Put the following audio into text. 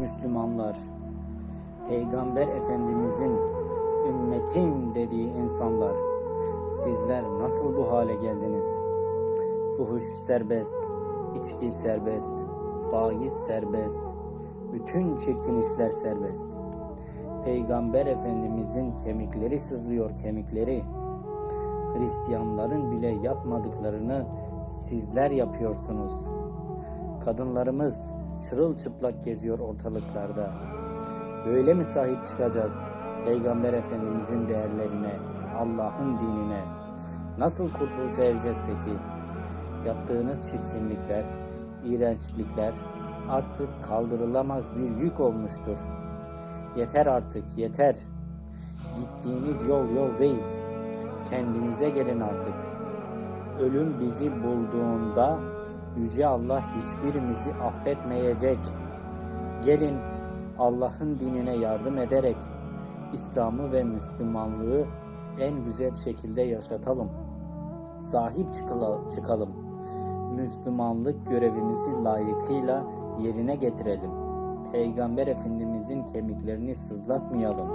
Müslümanlar, Peygamber Efendimizin ümmetim dediği insanlar, sizler nasıl bu hale geldiniz? Fuhuş serbest, içki serbest, faiz serbest, bütün çirkin işler serbest. Peygamber Efendimizin kemikleri sızlıyor kemikleri. Hristiyanların bile yapmadıklarını sizler yapıyorsunuz. Kadınlarımız çırılçıplak geziyor ortalıklarda. Böyle mi sahip çıkacağız Peygamber Efendimizin değerlerine, Allah'ın dinine? Nasıl kurtuluşa ereceğiz peki? Yaptığınız çirkinlikler, iğrençlikler artık kaldırılamaz bir yük olmuştur. Yeter artık, yeter. Gittiğiniz yol yol değil. Kendinize gelin artık. Ölüm bizi bulduğunda Yüce Allah hiçbirimizi affetmeyecek. Gelin Allah'ın dinine yardım ederek İslam'ı ve Müslümanlığı en güzel şekilde yaşatalım. Sahip çıkalım. Müslümanlık görevimizi layıkıyla yerine getirelim. Peygamber Efendimizin kemiklerini sızlatmayalım.